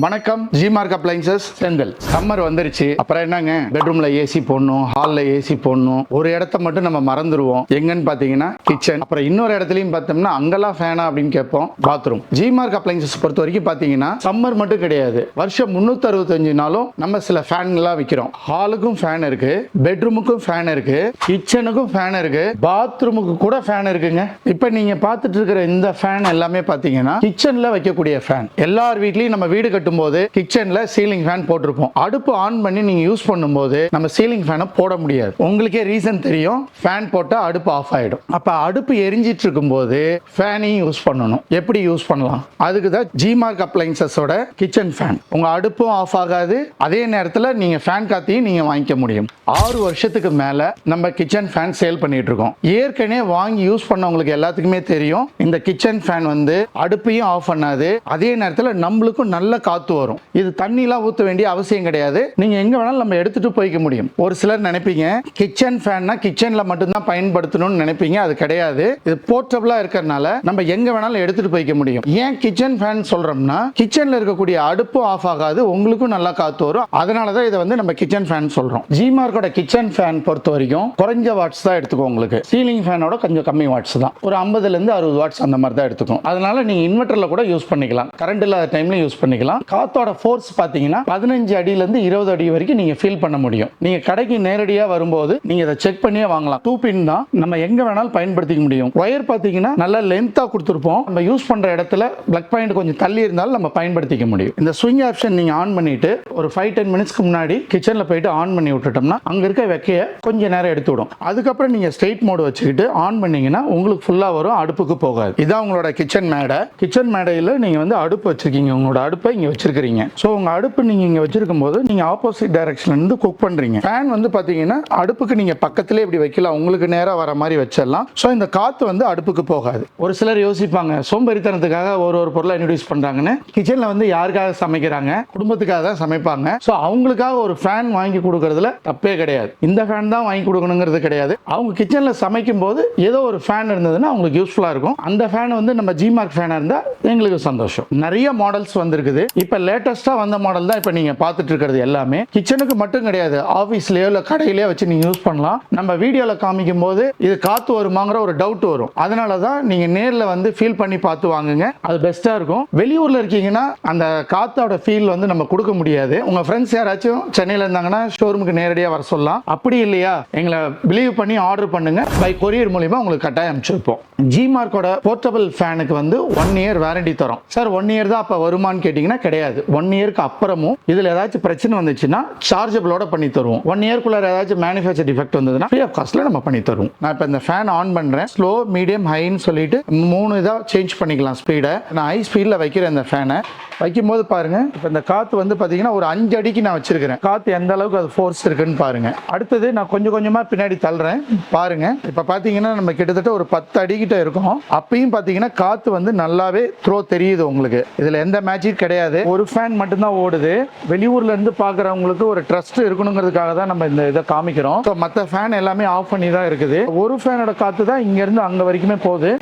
வணக்கம். G mark appliances செங்கல். Summer வந்துருச்சு. அப்புறம் என்னங்க? பெட்ரூம்ல ஏசி போடணும் ஹால்ல ஏசி போடணும். ஒரு இடத்த மட்டும் நம்ம மறந்துடுவோம் எங்கன்னு பாத்தீங்கன்னா கிச்சன் அப்புறம் இன்னொரு இடத்துலயும் பார்த்தோம்னா அங்கெல்லாம் ஃபேனா அப்படின்னு கேட்போம். பாத்ரூம் ஜி மார்க் அப்ளைன்சஸ் பொறுத்த வரைக்கும் பாத்தீங்கன்னா சம்மர் மட்டும் கிடையாது. வருஷம் முன்னூத்தி அறுபத்தஞ்சு நாளும் நம்ம சில ஃபேன்லாம் விற்கிறோம் ஹாலுக்கும் ஃபேன் இருக்கு பெட்ரூமுக்கும் ஃபேன் இருக்கு கிச்சனுக்கும் ஃபேன் இருக்கு பாத்ரூமுக்கு கூட ஃபேன் இருக்குங்க. இப்போ நீங்க பார்த்துட்டு இருக்கிற இந்த ஃபேன் எல்லாமே பாத்தீங்கன்னா கிச்சன்ல வைக்கக்கூடிய ஃபேன் எல்லார் வீட்லயும் நம்ம வீடு கட்டும்போது கிச்சன்ல சீலிங் ஃபேன் போட்டிருப்போம். அடுப்பு ஆன் பண்ணி நீங்க யூஸ் பண்ணும்போது நம்ம சீலிங் ஃபேனை போட முடியாது. உங்களுக்கே ரீசன் தெரியும். ஃபேன் போட்டா அடுப்பு ஆஃப் ஆயிடும். அப்ப அடுப்பு எரிஞ்சிட்டு இருக்கும்போது ஃபேனையும் யூஸ் பண்ணணும். எப்படி யூஸ் பண்ணலாம்? அதுக்கு தான் ஜிமார்க் அப்ளைன்சஸோட கிச்சன் ஃபேன் உங்க அடுப்பும் ஆஃப் ஆகாது. அதே நேரத்தில் நீங்க ஃபேன் காத்தையும் நீங்க வாங்கிக்க முடியும். ஆறு வருஷத்துக்கு மேல நம்ம கிச்சன் ஃபேன் சேல் பண்ணிட்டு இருக்கோம். ஏற்கனவே வாங்கி யூஸ் பண்ணவங்களுக்கு எல்லாத்துக்குமே தெரியும். இந்த கிச்சன் ஃபேன் வந்து அடுப்பையும் ஆஃப் பண்ணாது. அதே நேரத்தில் நம்மளுக்கும் நல்ல காத்து வரும். இது தண்ணிலாம் ஊற்ற வேண்டிய அவசியம் கிடையாது. நீங்க எங்க வேணாலும் நம்ம எடுத்துட்டு போய்க்க முடியும். ஒரு சிலர் நினைப்பீங்க கிச்சன் ஃபேன்னா கிச்சன்ல மட்டும்தான் பயன்படுத்தணும்னு நினைப்பீங்க. அது கிடையாது. இது போர்ட்டபிளா இருக்கிறதுனால நம்ம எங்க வேணாலும் எடுத்துட்டு போய்க்க முடியும். ஏன் கிச்சன் ஃபேன் சொல்றோம்னா கிச்சன்ல இருக்கக்கூடிய அடுப்பும் ஆஃப் ஆகாது. உங்களுக்கும் நல்லா காத்து வரும். அதனால தான் இதை வந்து நம்ம கிச்சன் ஃபேன் சொல்றோம். ஜிமார்க்கோட கிச்சன் ஃபேன் பொறுத்த வரைக்கும் குறைஞ்ச வாட்ஸ் தான் எடுத்துக்கும் உங்களுக்கு. சீலிங் ஃபேனோட கொஞ்சம் கம்மி வாட்ஸ் தான். ஒரு 50 ல இருந்து அறுபது வாட்ஸ் அந்த மாதிரி தான் எடுத்துக்கும். அதனால நீங்க இன்வெர்டர்ல கூட யூஸ் பண்ணிக்கலாம். கரண்ட் இல்லாத டைம்ல யூஸ் பண்ணிக்கலாம். காத்தோட ஃபோர்ஸ் பார்த்தீங்கன்னா பதினஞ்சு அடியிலேருந்து இருபது அடி வரைக்கும் நீங்கள் ஃபீல் பண்ண முடியும். நீங்கள் கடைக்கு நேரடியாக வரும்போது நீங்கள் இதை செக் பண்ணியே வாங்கலாம். டூ பின் தான் நம்ம எங்கே வேணாலும் பயன்படுத்திக்க முடியும். ஒயர் பார்த்தீங்கன்னா நல்லா லென்த்தாக கொடுத்துருப்போம். நம்ம யூஸ் பண்ணுற இடத்துல பிளக் பாயிண்ட் கொஞ்சம் தள்ளி இருந்தாலும் நம்ம பயன்படுத்திக்க முடியும். இந்த ஸ்விங் ஆப்ஷன் நீங்கள் ஆன் பண்ணிட்டு ஒரு ஃபைவ் டென் மினிட்ஸ்க்கு முன்னாடி கிச்சனில் போயிட்டு ஆன் பண்ணி விட்டுட்டோம்னா அங்கே இருக்க வெக்கைய கொஞ்ச நேரம் எடுத்து விடும். அதுக்கப்புறம் நீங்கள் ஸ்ட்ரெயிட் மோடு வச்சுக்கிட்டு ஆன் பண்ணீங்கன்னா உங்களுக்கு ஃபுல்லாக வரும் அடுப்புக்கு போகாது. இதான் உங்களோட கிச்சன் மேடை. கிச்சன் மேடையில் நீங்கள் வந்து அடுப்பு வச்சுருக்கீங்க. உங்களோட அடுப்பை இங்கே வச்சிருக்கிறீங்க. ஸோ உங்கள் அடுப்பு நீங்கள் இங்கே வச்சிருக்கும் போது நீங்கள் ஆப்போசிட் டைரக்ஷன்லேருந்து குக் பண்ணுறீங்க ஃபேன் வந்து பார்த்தீங்கன்னா அடுப்புக்கு நீங்கள் பக்கத்துலேயே இப்படி வைக்கலாம். உங்களுக்கு நேராக வர மாதிரி வச்சிடலாம். ஸோ இந்த காற்று வந்து அடுப்புக்கு போகாது. ஒரு சிலர் யோசிப்பாங்க சோம்பேறித்தனத்துக்காக ஒரு ஒரு பொருளை இன்ட்ரடியூஸ் பண்ணுறாங்கன்னு கிச்சனில் வந்து யாருக்காக சமைக்கிறாங்க? குடும்பத்துக்காக தான் சமைப்பாங்க. ஸோ அவங்களுக்காக ஒரு ஃபேன் வாங்கி கொடுக்கறதுல தப்பே கிடையாது. இந்த ஃபேன் தான் வாங்கி கொடுக்கணுங்கிறது கிடையாது. அவங்க கிச்சனில் சமைக்கும் போது ஏதோ ஒரு ஃபேன் இருந்ததுன்னா அவங்களுக்கு யூஸ்ஃபுல்லாக இருக்கும். அந்த ஃபேன் வந்து நம்ம ஜிமார்க் ஃபேனாக இருந்தால் எங்களுக்கு சந்தோஷம். நிறைய மாடல்ஸ் வந்திருக்குது. இப்போ லேட்டஸ்டா வந்த மாடல் தான் இப்போ நீங்க பார்த்துட்டு இருக்கிறது எல்லாமே. கிச்சனுக்கு மட்டும் கிடையாது ஆஃபீஸ்லேயோ இல்லை கடையிலயோ வச்சு நீங்க யூஸ் பண்ணலாம். நம்ம வீடியோல காமிக்கும் போது இது காத்து வருமாங்கிற ஒரு டவுட் வரும். அதனால தான் நீங்க நேர்ல வந்து ஃபீல் பண்ணி பார்த்து வாங்குங்க. அது பெஸ்டா இருக்கும். வெளியூர்ல இருக்கீங்கன்னா அந்த காத்தோட ஃபீல் வந்து நம்ம கொடுக்க முடியாது. உங்க ஃப்ரெண்ட்ஸ் யாராச்சும் சென்னையில இருந்தாங்கன்னா ஷோரூமுக்கு நேரடியாக வர சொல்லலாம். அப்படி இல்லையா? எங்களை பிலீவ் பண்ணி ஆர்டர் பண்ணுங்க. பை கொரியர் மூலியமா உங்களுக்கு கட்டாயம் அனுப்பிச்சிருப்போம் ஜிமார்க்கோட போர்ட்டபிள் ஃபேனுக்கு வந்து ஒன் இயர் வாரண்டி தரோம். சார் ஒன் இயர் தான் அப்போ வருமான்னு கேட்டிங்கன்னா கிடையாது. ஒன் இயருக்கு அப்புறமும் இதில் ஏதாச்சும் பிரச்சனை வந்துச்சுன்னா சார்ஜபிளோட பண்ணி தருவோம். ஒன் இயர்க்குள்ள ஏதாச்சும் மேனுஃபேக்சர் டிஃபெக்ட் வந்ததுன்னா ஃப்ரீ ஆஃப் காஸ்ட்ல நம்ம பண்ணி தருவோம். நான் இப்போ இந்த ஃபேன் ஆன் பண்ணுறேன் ஸ்லோ மீடியம் ஹைன்னு சொல்லிட்டு மூணு இதாக சேஞ்ச் பண்ணிக்கலாம் ஸ்பீடை நான் ஹை ஸ்பீடில் வைக்கிறேன் இந்த ஃபேனை வைக்கும்போது பாருங்க இப்போ இந்த காற்று வந்து பார்த்தீங்கன்னா ஒரு அஞ்சு அடிக்கு நான் வச்சிருக்கிறேன். காற்று எந்த அளவுக்கு அது ஃபோர்ஸ் இருக்குன்னு பாருங்க. அடுத்தது நான் கொஞ்சம் கொஞ்சமாக பின்னாடி தள்ளுறேன். பாருங்க இப்போ பார்த்தீங்கன்னா நம்ம கிட்டத்தட்ட ஒரு பத்து அடிக்கிட்ட இருக்கும். அப்பயும் பார்த்தீங்கன்னா காற்று வந்து நல்லாவே த்ரோ தெரியுது உங்களுக்கு. இதில் எந்த மேஜிக் கிடையாது. ஒரு ஃபேன் மட்டும்தான் ஓடுது. வெளியூர்ல இருந்து பார்க்குறவங்களுக்கு ஒரு ட்ரஸ்ட் இருக்கணுங்கிறதுக்காக தான் நம்ம இந்த இதை காமிக்கிறோம். ஸோ மற்ற ஃபேன் எல்லாமே ஆஃப் பண்ணி தான் இருக்குது. ஒரு ஃபேனோட காற்று தான் இங்கேருந்து அங்கே வரைக்குமே போகுது.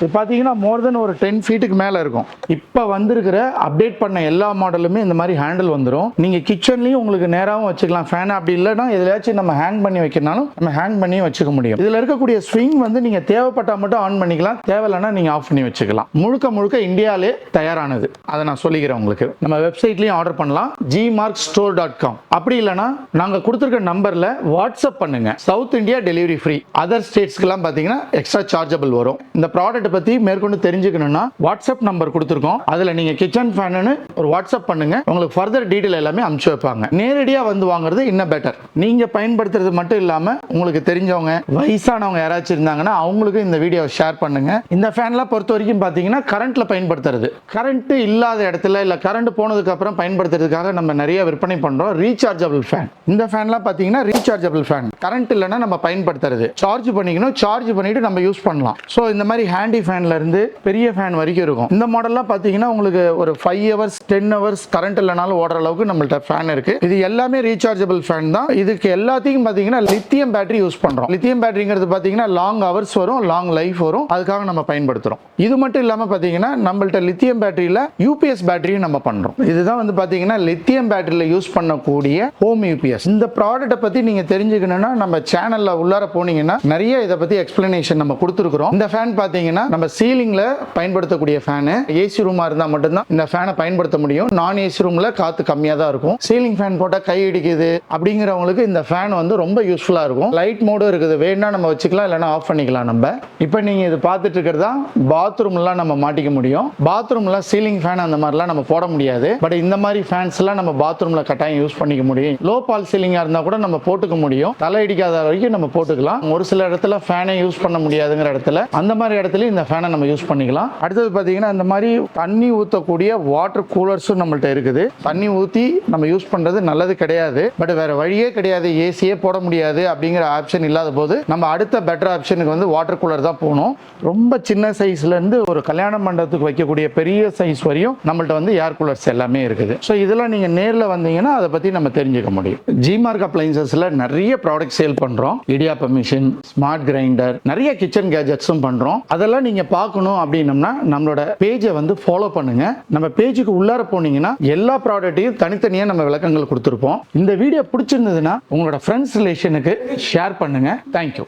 இது பார்த்தீங்கன்னா மோர் தென் ஒரு டென் ஃபீட்டுக்கு மேலே இருக்கும். இப்போ வந்திருக்கிற அப்டேட் பண்ண எல்லா மாடலுமே இந்த மாதிரி ஹேண்டில் வந்துடும் நீங்கள் கிச்சன்லேயும் உங்களுக்கு நேராகவும் வச்சுக்கலாம். ஃபேன் அப்படி இல்லைன்னா எதுலையாச்சும் நம்ம ஹேங் பண்ணி வைக்கிறனாலும் நம்ம ஹேங் பண்ணி வச்சுக்க முடியும். இதில் இருக்கக்கூடிய ஸ்விங் வந்து நீங்கள் தேவைப்பட்டால் மட்டும் ஆன் பண்ணிக்கலாம். தேவையில்லைன்னா நீங்கள் ஆஃப் பண்ணி வச்சுக்கலாம். முழுக்க முழுக்க இந்தியாவிலே தயாரானது. அதை நான் சொல்லிக்கிறேன் உங்களுக்கு. நம்ம வெப்சைட்லேயும் ஆர்டர் பண்ணலாம். G Mark store dot com அப்படி இல்லைன்னா நாங்கள் கொடுத்துருக்க நம்பரில் வாட்ஸ்அப் பண்ணுங்க. South India delivery free other ஸ்டேட்ஸ்க்குலாம் பார்த்தீங்கன்னா எக்ஸ்ட்ரா சார்ஜபிள் வரும். இந்த ப்ராடக்ட் பற்றி மேற்கொண்டு தெரிஞ்சுக்கணும்னா வாட்ஸ்அப் நம்பர் கொடுத்துருக்கோம். அதில் நீங்கள் கிச்சன் ஃபேன் ஃபேனுன்னு ஒரு வாட்ஸ்அப் பண்ணுங்க. உங்களுக்கு ஃபர்தர் டீட்டெயில் எல்லாமே அனுப்பிச்சு வைப்பாங்க. நேரடியாக வந்து வாங்குறது இன்னும் பெட்டர் நீங்கள் பயன்படுத்துறது மட்டும் இல்லாமல் உங்களுக்கு தெரிஞ்சவங்க வயசானவங்க யாராச்சும் இருந்தாங்கன்னா அவங்களுக்கு இந்த வீடியோவை ஷேர் பண்ணுங்க. இந்த ஃபேன்லாம் பொறுத்த வரைக்கும் பார்த்தீங்கன்னா கரண்ட்ல பயன்படுத்துறது. கரண்ட் இல்லாத இடத்துல இல்லை கரண்ட் போனதுக்கு அப்புறம் பயன்படுத்துறதுக்காக நம்ம நிறைய விற்பனை பண்றோம். ரீசார்ஜபிள் ஃபேன் இந்த ஃபேன்லாம் பார்த்தீங்கன்னா ரீசார்ஜபிள் ஃபேன் கரண்ட் இல்லைன்னா நம்ம பயன்படுத்துறது. சார்ஜ் பண்ணிக்கணும். சார்ஜ் பண்ணிட்டு நம்ம யூஸ் பண்ணலாம். ஸோ இந்த மாதிரி ஹேண்டி ஃபேன்ல இருந்து பெரிய ஃபேன் வரைக்கும் இருக்கும். இந்த மாடல்லாம் பார்த்தீங்கன்னா உங்களுக்கு ஒரு five hours ten hours current இல்லைனாலும் ஓடுற அளவுக்கு நம்மள்ட்ட ஃபேன் இருக்கு. இது எல்லாமே ரீசார்ஜபிள் ஃபேன் தான். இதுக்கு எல்லாத்தையும் பார்த்தீங்கன்னா லித்தியம் பேட்டரி யூஸ் பண்றோம். லித்தியம் பேட்டரிங்கிறது பார்த்தீங்கன்னா லாங் ஹவர்ஸ் வரும் லாங் லைஃப் வரும். அதுக்காக நம்ம பயன்படுத்துறோம். இது மட்டும் இல்லாமல் பார்த்தீங்கன்னா நம்மள்ட்ட லித்தியம் பேட்டரியில் யூபிஎஸ் பேட்டரியும் நம்ம பண்ணுறோம் இதுதான் வந்து பார்த்தீங்கன்னா லித்தியம் பேட்டரியில் யூஸ் பண்ணக்கூடிய ஹோம் யூபிஎஸ் இந்த ப்ராடக்ட்டை பற்றி நீங்கள் தெரிஞ்சுக்கணும்னா நம்ம சேனலில் உள்ளார போனீங்கன்னா நிறைய இதை பற்றி எக்ஸ்பிளனேஷன் நம்ம கொடுத்துருக்குறோம். இந்த ஃபேன் பார்த்தீங்கன்னா நம்ம சீலிங்கில் பயன்படுத்தக்கூடிய ஃபேனு ஏசி ரூமாக இருந்தால் மட்டும்தான் இந்த ஃபேனை பயன்படுத்த முடியும். நான் ஏசி ரூமில் காற்று கம்மியாக தான் இருக்கும். சீலிங் ஃபேன் போட்டால் கை இடிக்குது. அப்படிங்கிறவங்களுக்கு இந்த ஃபேன் வந்து ரொம்ப யூஸ்ஃபுல்லாக இருக்கும். லைட் மோடும் இருக்குது. வேணா நம்ம வச்சுக்கலாம் இல்லைன்னா ஆஃப் பண்ணிக்கலாம் நம்ம. இப்போ நீங்கள் இது பார்த்துட்டு இருக்கிறதா பாத்ரூம்லாம் நம்ம மாட்டிக்க முடியும். பாத்ரூம்லாம் சீலிங் ஃபேன் அந்த மாதிரிலாம் நம்ம போட முடியாது. பட் இந்த மாதிரி ஃபேன்ஸ் எல்லாம் நம்ம பாத்ரூமில் கட்டாயம் யூஸ் பண்ணிக்க முடியும். லோ பால் சீலிங்காக இருந்தால் கூட நம்ம போட்டுக்க முடியும். தலை இடிக்காத வரைக்கும் நம்ம போட்டுக்கலாம். ஒரு சில இடத்துல ஃபேனை யூஸ் பண்ண முடியாதுங்கிற இடத்துல அந்த மாதிரி இடத்துல இந்த ஃபேனை நம்ம யூஸ் பண்ணிக்கலாம். அடுத்தது பார்த்தீங்கன்னா இந்த மாதிரி தண்ணி ஊற்றக்கூடிய வாட்டர் கூலர்ஸும் நம்மள்ட்ட இருக்குது. தண்ணி ஊற்றி நம்ம யூஸ் பண்ணுறது நல்லது கிடையாது. பட் வேறு வழியே கிடையாது. ஏசியே போட முடியாது அப்படிங்கிற ஆப்ஷன் இல்லாத போது நம்ம அடுத்த பெட்டர் ஆப்ஷனுக்கு வந்து வாட்டர் கூலர் தான் போகணும். ரொம்ப சின்ன சைஸ்லேருந்து ஒரு கல்யாண மண்டபத்துக்கு வைக்கக்கூடிய பெரிய சைஸ் வரையும் நம்மள்ட்ட வந்து ஏர் கூலர்ஸ் எல்லாமே இருக்குது. ஸோ இதெல்லாம் நீங்கள் நேரில் வந்தீங்கன்னா அதை பற்றி நம்ம தெரிஞ்சுக்க முடியும். ஜிமார்க் அப்ளைன்சஸில் நிறைய ப்ராடக்ட் சேல் பண்ணுறோம் இடியாப்ப மிஷின் ஸ்மார்ட் கிரைண்டர் நிறைய கிச்சன் கேஜெட்ஸும் பண்ணுறோம் அதெல்லாம் நீங்கள் பார்க்கணும் அப்படின்னம்னா நம்மளோட பேஜை வந்து ஃபாலோ பண்ணுங்கள் நம்ம பேஜுக்கு உள்ளார போனீங்கன்னா எல்லா ப்ராடக்ட்டையும் தனித்தனியாக நம்ம விளக்கங்கள் கொடுத்துருப்போம். இந்த வீடியோ பிடிச்சிருந்ததுன்னா உங்களோட ஃப்ரெண்ட்ஸ் ரிலேஷனுக்கு ஷேர் பண்ணுங்க. Thank you